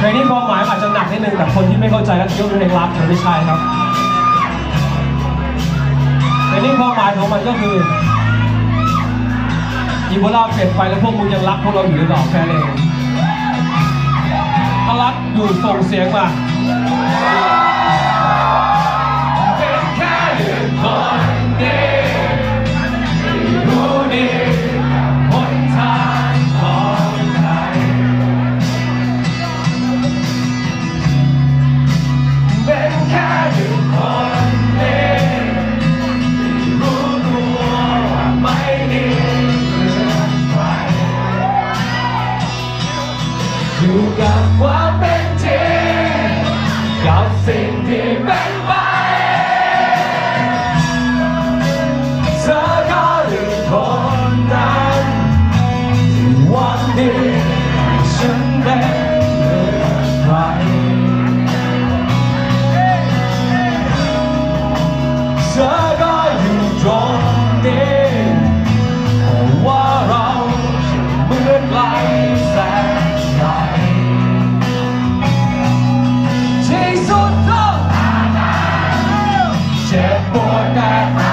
เพลงนี้ความหมายอาจจะหนักนิดนึงแต่คนที่ไม่เข้าใจก็คิดว่าเป็นเพลงรักแต่ไม่ใช่ครับเพลงนี้ความหมายของมันก็คืออีโบลาเปลี่ยนไปแล้วพวกมึงยังรักพวกเราอยู่หรือเปล่าแค่นั้นเองถ้ารักอยู่ส่งเสียงมา กับ ป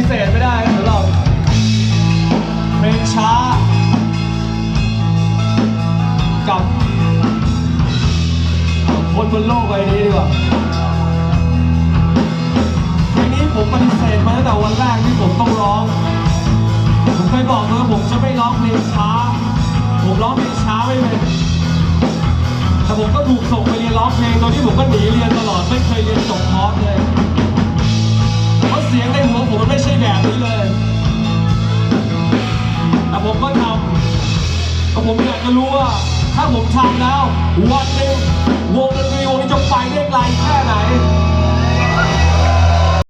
ฏิเสธไม่ได้สำหรับเพลงช้า กับคนบนโลกใบนี้ดีกว่าเพลงนี้ผมปฏิเสธมาตั้งแต่วันแรกที่ผมต้องร้อง ผมเคยบอกเลยว่าผมจะไม่ร้องเพลงช้า ผมร้องเพลงช้าไม่เป็นแต่ผมก็ถูกส่งไปเรียนร้องเพลงโดยที่ผมก็หนีเรียนตลอดไม่เคยเรียนจบคอร์สเลย รู้ว่าถ้าผมทำแล้ว วันหนึ่งวงดนตรีวงนี้จะไปได้ไกลแค่ไหน